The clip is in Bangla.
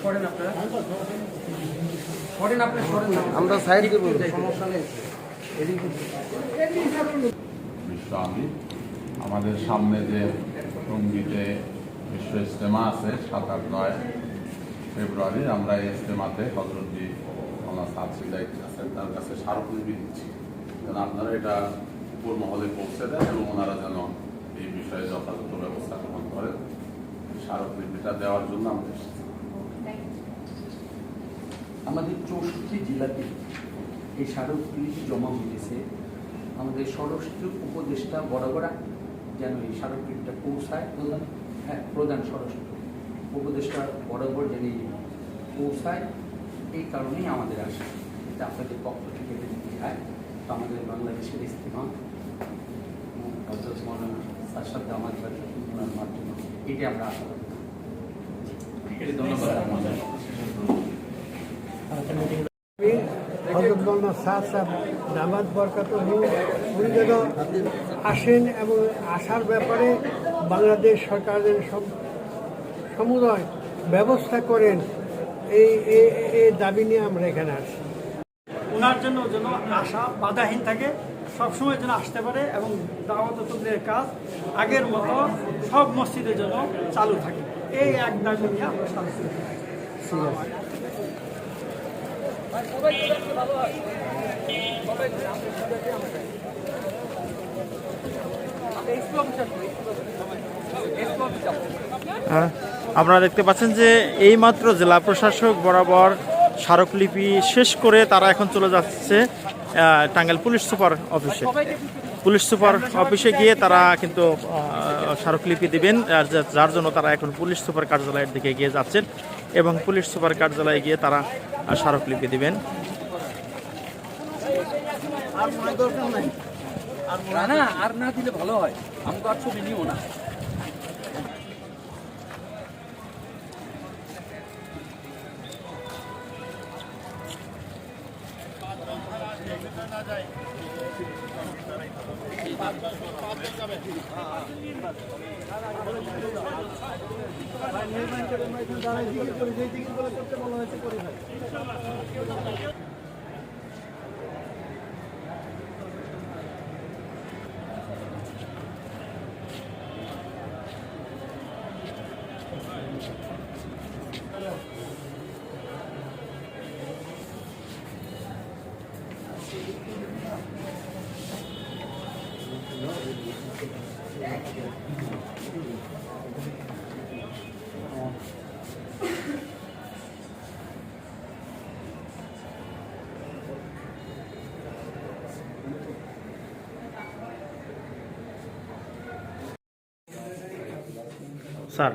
সরেন আপনারা। সরেন আপনি সরেন আমরা সাইড দেবো সমস্যা নেই। বিশ্ব আমি আমাদের সামনে যে টঙ্গিতে বিশ্ব ইজতেমা আছে সাত আট নয় ফেব্রুয়ারি আমরা এই ইজতেমাতে হজরতজি আমার সাতশিলাই আছেন তার কাছে স্মারকলিপি দিচ্ছি। যেন আপনারা এটা উপর মহলে পৌঁছে দেন এবং ওনারা যেন এই বিষয়ে যথাযথ ব্যবস্থা গ্রহণ করেন। স্মারকলিপিটা দেওয়ার জন্য এসেছি। আমাদের চৌষট্টি জেলাতে এই স্মারকলিপি জমা হয়েছে। আমাদের স্বরাষ্ট্র উপদেষ্টা বরাবর যেন এই স্মারকলিপিটা পৌঁছায়, প্রধান হ্যাঁ প্রধান স্বরাষ্ট্র উপদেষ্টা বরাবর যেন পৌঁছায়, এই কারণেই আমাদের আশা। এটা আপনাদের পক্ষ থেকে যদি হয় তো আমাদের বাংলাদেশের ইস্তেমা সারসাদ আমার মাধ্যমে এটি আমরা আশা করি। ধন্যবাদ হজরত মৌলানা সাদ সাহেব নামাজ বরকাত উনি যেন আসেন এবং আসার ব্যাপারে বাংলাদেশ সরকারের সম- সমুদয় ব্যবস্থা করেন এই এই- এই দাবি নিয়ে আমরা এখানে আসি ওনার জন্য যেন আশা বাধাহীন থাকে সবসময় যেন আসতে পারে এবং দাওয়াত তবলিগের কাজ আগের মতো সব মসজিদের জন্য চালু থাকে। এই এক দাবি নিয়ে আমরা হ্যাঁ, আপনারা দেখতে পাচ্ছেন যে এইমাত্র জেলা প্রশাসক বরাবর স্মারকলিপি শেষ করে তারা এখন চলে যাচ্ছে টাঙ্গাইল পুলিশ সুপার অফিসে। পুলিশ সুপার অফিসে গিয়ে তারা কিন্তু স্মারকলিপি দিবেন আর যার জন্য তারা এখন পুলিশ সুপার কার্যালয়ের দিকে গিয়ে যাচ্ছেন এবং পুলিশ সুপার কার্যালয়ে গিয়ে তারা স্মারকলিপি দিবেন। না না আর না দিলে ভালো হয়। আমি তো আর ছবি নিও না। দাঁড়াই জিজ্ঞেস করে যে জিজ্ঞেস করে করতে বলা হয়েছে করে ভাই স্যার